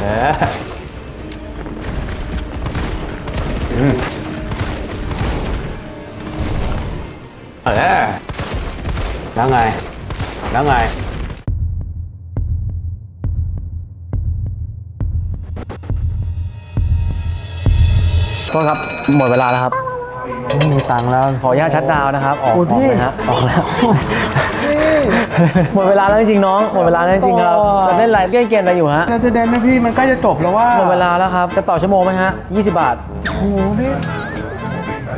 เอออืมเออแล้วไง แล้วไง โทษครับ หมดเวลาแล้วครับ ไม่มีตังค์แล้ว ขออนุญาตชัดดาวน์นะครับ ออกโอ้ออกพี่ เลยฮะออกแล้ว หมดเวลาแล้วจริงๆน้อง หมดเวลาแล้วจริงๆครับต่อจะเล่นอะไรเล่นเกมอะไรอยู่ฮะ เรสเดนนะพี่มันใกล้จะจบแล้วว่าหมดเวลาแล้วครับ จะต่อชั่วโมงไหมฮะ 20 บาท โอ้โหพี่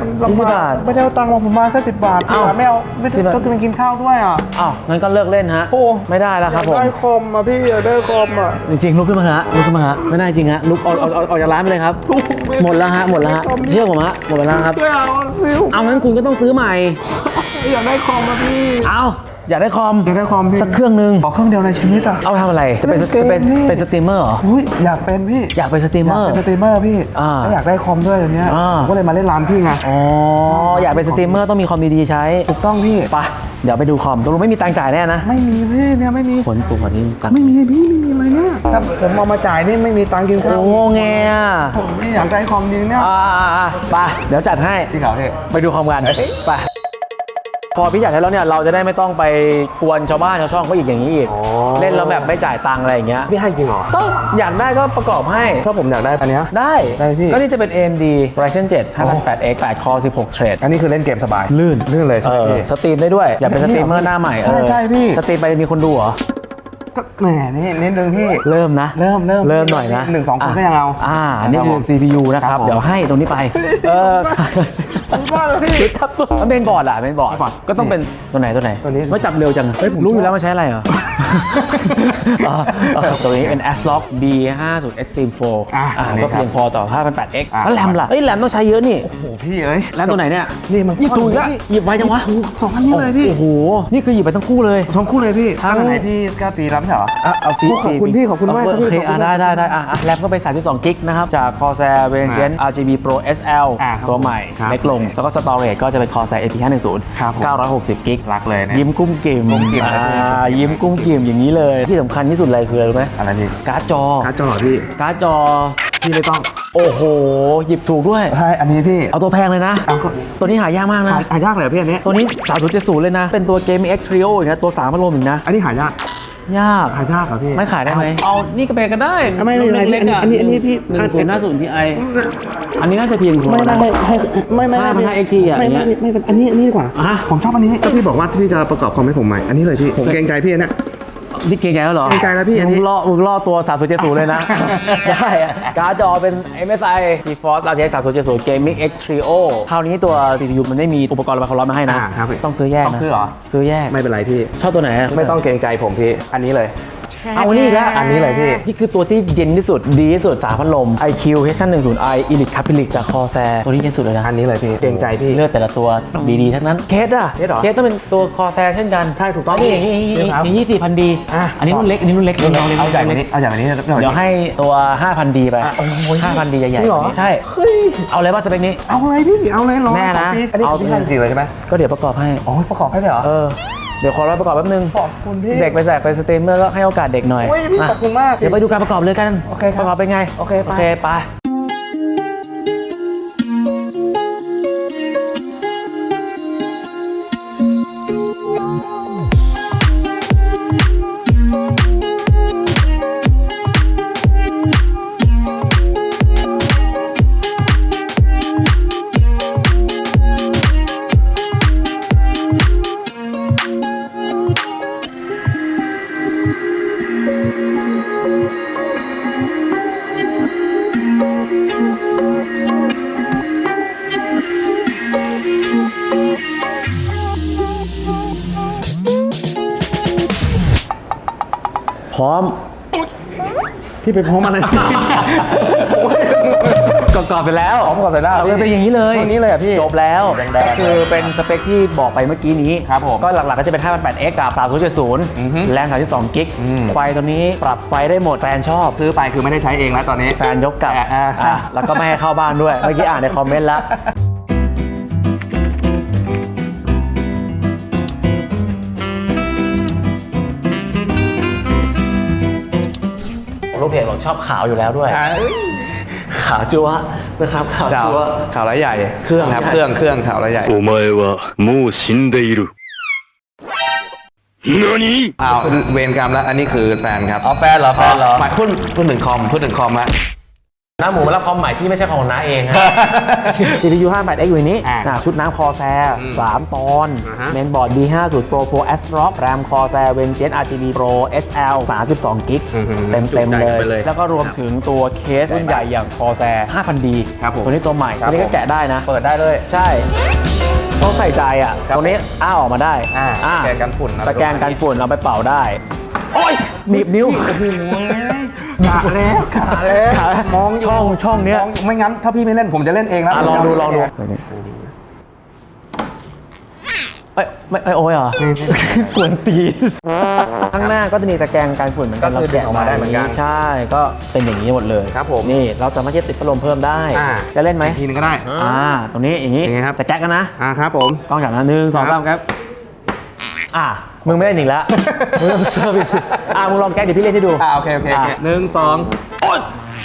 มันยี่สิบบาทไม่ได้เอาตังค์มาผมมาแค่สิบบาทสิเอ้าบบาทไม่เอาไม่สิบบาท ต้องกินข้าวด้วยอะ อ้าวงั้นก็เลิกเล่นฮะโอ้ ไม่ได้แล้วครับผมได้คอมอะพี่อยากได้คอมอะจริงๆลุกขึ้นมาฮะลุกขึ้นมาฮะไม่ได้จริงฮะลุกออกออกออกออกจากร้านไปเลยครับหมดแล้วฮะหมดแล้วฮะเชื่อผมฮะหมดเวลาครับ ไม่เอาพี่เอางั้นคุณก็ต้องซื้อใหม่ อยากได้คอมอะพี่ เอา อยากได้คอมอยากได้คอมพี่สักเครื่องนึงขอเครื่องเดียวในชีวิตอะเอาไปทำอะไรจะเป็นเล่นเกมจะเป็นพี่เป็นสตรีมเมอร์เหรออุ้ยอยากเป็นพี่อยากเป็นสตรีมอเมยาอกร์เป็นสตรีมเมอร์พี่อ่าแล้วอยากได้คอมด้วยอย่างเนี้ยอ่าผมก็เลยมาเล่นร้านพี่ไงอ๋ออยากเป็นสตรีมเมอร์ต้องมีคอมดีๆใช้ถูกต้องพี่ไปเดี๋ยวไปดูคอมตกลงไม่มีตังค์จ่ายแน่นะ ไม่มีพี่เนี่ยไม่มีผลตัวนี้ตังค์ไม่มีพี่ไม่มีอะไรเนี่ยถ้าผมเอามาจ่ายนี่ไม่มีตังค์กินข้าวโอ้โงแงอะผมไม่อยากได้คอมจริงเนี่ยอ่าๆๆไปเดี๋ยวจัดให้จริงเหรอพี่ไปดูคอมกันเอ้ยไป พอพี่จัดให้แล้วเนี่ยเราจะได้ไม่ต้องไปกวนชาวบ้านชาวช่องเขาอีกอย่างนี้อีก อ๋อ เล่นแล้วแบบไม่จ่ายตังค์อะไรอย่างเงี้ยพี่ให้จริงเหรอก็อยากได้ก็ประกอบให้ ถ้าผมอยากได้อันเนี้ย ได้ได้พี่ ก็นี่จะเป็น AMD Ryzen 7 5800X 8 Core 16 Thread อันนี้คือเล่นเกมสบายลื่นลื่นเลยเอใช่ไหมอพี่ สตรีมได้ด้วย อยากเป็นสตรีมเมอร์หน้าใหม่ใช่เออใช่พี่ สตรีมไปมีคนดูเหรอ ก็แหมนี่นิดนึงพี่ เริ่มนะ เริ่มเริ่มเริ่มหน่อยนะหนึ่งสองคนก็ยังเอาอ่านี่คือ CPU นะครับครับผมเดี๋ยวให้ตรงนี้ไป เออขอบคุณมากเลยพี่ชุดทับตัวแล้วเมนบอร์ดล่ะเมนบอร์ดบอร์ดก็ต้องเป็นตัวไหนตัวไหนตัวนี้ไม่จับเร็วจังเฮ้ยผมรู้อยู่ชอบแล้วมันใช้อะไรเหรออ่าอ่า ตัวนี้เป็น ASRock B50 Extreme 4อะอ่าอันนี้ก็ครับเพียงพอต่อ 5,800X อะ แล้วแรมล่ะเอ้ยแรมต้องใช้เยอะนี่ โอ้โหพี่เอ้ยแรมตัวไหนเนี่ยนี่มันหยิบถูกอีกแล้วพี่หยิบไว้จังวะถูกสองอันนี้เลยพี่โอ้โห นี่คือหยิบไปทั้งคู่เลย ทั้งคู่เลยพี่ทั้งอันไหนพี่กล้าตีรับใช่เหรอ อะเอาฟีขอบคุณพี่ขอบคุณมากครับโอเคพี่ขอบคุณอะมากได้ได้ได้อะอะแรมก็เป็น32กิกนะครับ จาก Corsair Vengeance RGB Pro SL อะครับตัวใหม่ครับเล็กลง แล้วก็ Storage ก็จะเป็น Corsair AP ครับผม510 960กิกรักเลยเนี่ยยิ้มกุ้มกิ่มกุ้มกิ่มครับพี่อ่ายิ้มกุ้มกิ่มอย่างนี้เลย ที่สำคัญที่สุดเลยคืออะไรรู้ไหมอะไรพี่การ์ดจอ การ์ดจอเหรอพี่การ์ดจอ พี่ไม่ต้องโอ้โห หยิบถูกด้วย ใช่ อันนี้พี่ เอาตัวแพงเลยนะ เอาก็ตัวนี้หายากมากนะ หาหายากเลยเหรอพี่อันนี้ ตัวนี้ 3070 เลยนะ เป็นตัว Gaming X Trio อีกนะ ตัว3พัดลมอีกนะ อันนี้หายาก ยาก หายากเหรอพี่ ไม่ขายได้ไหม เอา นี่ก็เป็นก็ได้ไม่ไม่ไม่เล็กๆะอันนี้อันนี้พี่ หนึ่งศูนย์หน้าศูนย์ทีไอ อันนี้น่าจะเพียงพอไม่นะไม่ให้ไม่ไม่ห้าพันห้า XT อะไม่อย่างเงี้ไม่ยไม่ไม่อันนี้อันนี้ดีกว่าอะผมชอบอันนี้ก็พี่บอกว่าพี่จะประกอบคอมให้ผมใหม่ อันนี้เลยพี่ ผมเกรงใจพี่อันเนี้ยนี่เกรงใจแล้วเหรอเกรงใจแล้วพี่อันนี้ มึงล่อมึงล่อตัว 3070 เลยนะ ได้อะการ์ดจอเป็น MSI GeForce RTX 3070 Gaming X Trio คราวนี้ตัว CPU มันไม่มีอุปกรณ์ระบายความร้อนมาให้นะ อ่าครับพี่ต้องซื้อแยกต้องนะซื้อเหรอ ซื้อแยก ไม่เป็นไรพี่ ชอบตัวไหนอะไม่ต้องเกรงใจผมพี่ อันนี้เลย เอาอันนี้อีกแล้วอันนี้เลยพี่ นี่คือตัวที่เย็นที่สุดดีที่สุดสามพัดลม IQ H110i Elite Capilic จาก Corsair ตัวนี้เย็นสุดเลยนะ อันนี้เลยพี่เกรงใจพี่ เลือกแต่ละตัวดีๆทั้งนั้น เคสอะเคสเหรอเคสต้องเป็นตัวคอแซเช่นกันใช่ถูกต้องนี่อย่างนี้เคสครับอย่างนี้สี่พันดีอะอันนี้รุ่นเล็กอันนี้รุ่นเล็กเอารุ่นเอาใหญ่กเล็ว่ากนี้เอาใหญ่กว่านี้เดี๋ยวให้ตัว 5,000ดีไปอะโอ้โห5,000ดีใหญ่จริงเหรอๆใช่เฮ้ยเอาเลยว่าสเปคนี้เอาเลยพี่เอาเลยรอแน่นะขงฟรีอันนี้เอาพี่ให้จริงเลยใช่ไหมก็เดี๋ยวประกอบให้อ๋อประกอบให้เลยเหรอเออ เดี๋ยวขอรับประกอบแป๊บนึง ขอบคุณพี่ เด็กไปแจกไปสตรีมเมอร์ก็ให้โอกาสเด็กหน่อยโอ้ยพี่ะขอบคุณมาก เดี๋ยวไปดูการประกอบเลยกันโอเคครับประกอบเป็นไง โอเคไป โอเคไป ร้อม พี่ไปพร้อมอะไรประกอบไปแล้วพร้อมก่อนเลยนะเอาเลยเป็นอย่างนี้เลยเท่านี้เลยเหรอพี่ จบแล้วแดงๆก็คือเป็นสเปคที่บอกไปเมื่อกี้นี้ครับผมก็หลักๆก็จะเป็น 5,800X กับ อือฮึ3070แรง32กิกอืม ไฟตัวนี้ปรับไฟได้หมดแฟนชอบ ซื้อไปคือไม่ได้ใช้เองแล้วตอนนี้ แฟนยกกลับอ่าอ่าครับอะแล้วก็ไม่ให้เข้าบ้านด้วย เมื่อกี้อ่านในคอมเมนต์แล้ว ลูกเพจบอกชอบขาวอยู่แล้วด้วย ขาวจั๊วะนะครับขาว ข่าว จั๊วะ ข่าวร้ายใหญ่ เครื่อง ครับเครื่องเครื่องข่าวร้ายใหญ่ お前はもう死んでいる。何 อ้าวเวรกรรมแล้วอันนี้คือแฟนครับ อ๋อแฟนเหรอแฟนเหรอ หมายพูดพูดถึงคอมพูดถึงคอมละ น้าหมูมารับคอมใหม่ที่ไม่ใช่ของน้าเองฮะ CPU 58X อยู่ในนี้อ่าอ่าชุดน้ำคอแซร์3ตอนอ่าฮะ เมนบอร์ด B50 Pro 4 Astrop RAM คอแซร์ Vengeance RGB Pro SL 32กิกอื้อหือเต็มเต็มๆจุใจเลกันยไปเลยแล้วก็รวมถึงตัวเคสรุ่นใหญ่อย่างคอแซร์ 5,000D ครับผมตัวนี้ตัวใหม่ครับตัวนี้ก็ผม แกะได้นะ เปิดได้เลย ใช่ต้องใส่ใจอะครับตัวนี้อ้าออกมาได้อ่าอ่าสแกนกันฝุ่นอะไรสแกนกันฝุ่นเอาไปเป่าได้ โอ้ยหนีบนิ้ว กะแล้วกะแล้วกะแล้วมองช่องช่องเนี้ยมไม่งั้นถ้าพี่ไม่เล่นผมจะเล่นเองนะอะลองดูลองดูเอ้ยไม่ไม่โอ้ยเหรอกวนตีนข้างหน้าก็จะมีตะแกรงกันฝุ่นเหมือนกันก็คือแกะดึงออกมาได้เหมือนกันใช่ก็เป็นอย่างนี้หมดเลยครับผมนี่เราสามารถจะติดพัดลมเพิ่มได้อ่าจะเล่นไหมอีกทีนึงก็ได้อ่าตรงนี้อย่างนี้ยังไงครับจะแก๊กกันนะอ่าครับผมกล้องจากนั้นหนึ่งสองครัสาบมครับอะ มึงไม่เล่นอีกแล้วมึงต้องเซอร์วิสอะมึงลองแก๊กเดี๋ยวพี่เล่นให้ดูอ่าโอเคโอเคโอเคอะหนึ่งสองโอ๊ย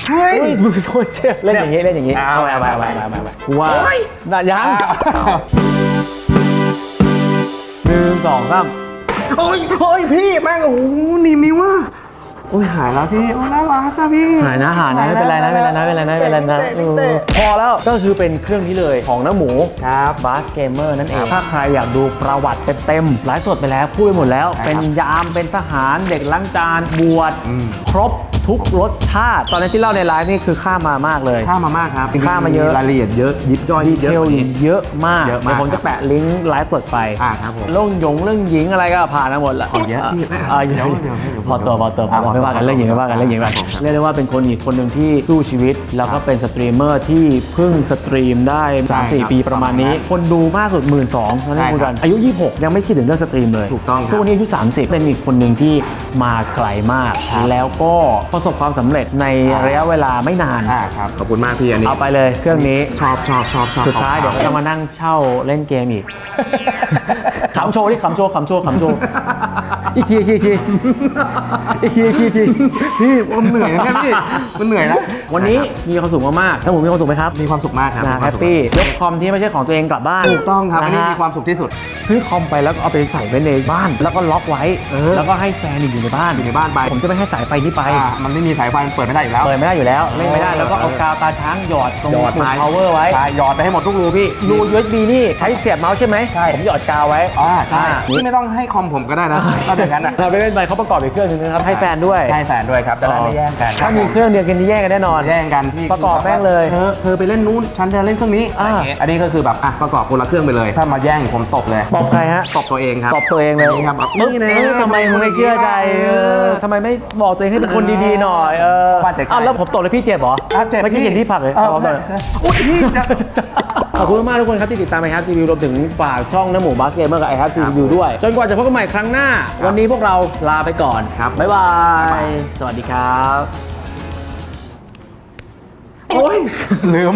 เฮ้ยเฮ้ยมึงโคตรเชื่อเล่นอย่างนี้เล่นอย่างนี้อะเอาไปเอาเอาไปไปเอาเอาไปไปเอาไปเอาไปกูว่าโอ้ยน่ะยังอ้าวหนึ่งสองสามโอ้ยโอ้ยพี่แม่งโอ้โหหนีบนิ้วอะโอ้ยหายแล้วพี่โอ้ยน่ารักอะพี่หายนะหายนะไม่เป็นไรนะไม่เป็นไรนะไม่เป็นไรนะไม่เป็นไรนะติ๊กเต้เออพอแล้วก็คือเป็นเครื่องนี้เลยของน้าหมูครับบาสเกมเมอร์นั่นเองถ้าใครอยากดูประวัติเต็มๆไลฟ์สดไปแล้วพูดไปหมดแล้วใช่ครับเป็นยามเป็นทหารเด็กล้างจานบวชอืมครบ ทุกรสชาติ ตอนนี้ที่เล่าในไลฟ์นี่คือข้ามมามากเลย ข้ามมามากครับข้ามมาเยอะ รายละเอียดเยอะยิบย่อยดีเทเยอะลกว่านี้เยอะมากเยอะมากเดี๋ยวผมจะแปะลิงก์ไลฟ์สดไปอ่าครับผม เรื่องหยงเรื่องหญิงอะไรก็ผ่านมาหมดแล้วเอาเยอะพี่อ่าเยเดี๋อะยวเดี๋ยวเดี๋ยวพอตัวพอตัวพอตัวอ่าไม่ว่ากันเรื่องหญิงไม่ว่ากันเรื่องหญิงคไปรับผมเรียกได้ว่าเป็นคนอีกคนหนึ่งที่สู้ชีวิต แล้วก็เป็นสตรีมเมอร์ที่เพิ่งสตรีมได้ใช่ครับ3-4ปีประมาณนี้ คนดูมากสุด 1 2ื่นสองนั่นใช่คุยกันอายุ 26 ยังไม่คิดถึงเรื่องสตรีมเลยถูกต้องครับทุกวันนี้อายุ30 เป็นอีกคนหนึ่งที่มาไกลมากครับแล้วก็ประสบความสำเร็จในระยะเวลาไม่นาน อ่าครับขอบคุณมากพี่อันนี้เอาไปเลยเครื่องนี้ ชอบชอบชอบชอบสุดท้ายเดี๋ยวก็จะมานั่งเช่าเล่นเกมอีก ขำโชว์ดิขำโชว์ขำโชว์ขำโชว์ อีกทีอีกทีอีกทีอีกทีอีกทีอีกที พี่มันเหนื่อยนะเนี่ยพี่มันเหนื่อยนะ วันนี้มีความสุขมากๆทั้งหมดมีความสุขไหมครับมีความสุขมากครับนะมีคแฮวามปสุขปี้ยกคอมที่ไม่ใช่ของตัวเองกลับบ้านถูกต้องครับอันนี้ะฮะมีความสุขที่สุด ซื้อคอมไปแล้วก็เอาไปใส่ไว้ในบ้าน แล้วก็ล็อกไว้เออแล้วก็ให้แฟนอยู่ในบ้านอยู่ในบ้านไป ผมจะไม่ให้สายไฟนี้ไปอ่ามันไม่มีสายไฟมันเปิดไม่ได้อีกแล้ว เปิดไม่ได้อยู่แล้วเล่นไม่ได้ แล้วก็เอากาวตาช้างหยอดตรงหยอดปุ่ไปม power ไว้ใช่หยอดไปให้หมดทุกรูพี่รู USB นี่ใช้เสียบเมาส์ใช่ไหมใช่ผมหยอดกาวไว้อ่าใช่อ่าพี่ไม่ต้องให้คอมผมก็ได้นะถ้าอย่างนั้นอะเราไปเล่นไปเขาประกอบอีกเครื่องหนึงนะครับให้แฟนด้วยให้แฟนด้วยครับจะได้ไม่แย่งกันถ้ามีเครื่องเดียวกันนี่แย่งกันแน่นอนแย่งกันพี่ประกอบแม่งเลยเธอเธอไปเล่นนู้นฉันจะเล่นเครื่องนี้อ่าอะไรอย่างเงี้ยอันนี้ก็คือแบบอะประกอบคนละเครื่องไปเลย ถ้ามาแย่งผมตบเลยตบใครฮะตบตัวเองครับตบตัวเองเลยนี่ครับแบบปึ๊บนี่นะเออทำไมมึงไม่เชื่อใจเออทำไมไม่บอกตัวเองให้เป็นคนดีๆหน่อยเออบ้านใจกล้าอ้าวแล้วผมตบเลยพี่เจ็บเหรออะเจ็บเมื่อกี้พี่เห็นพี่ผลักเลยเออพร้อมเลยอุ้ยพี่จะขอบคุณมากทุกคนครับที่ติดตามไอฮับซีวิวรวมถึงฝากช่องน้ำหมูบาสเกมเมอร์กับไอฮับซีวิวด้วย จนกว่าจะพบกันใหม่ครั้งหน้า วันนี้พวกเราลาไปก่อนครับบ๊ายบาย สวัสดีครับโอ้ย ลืม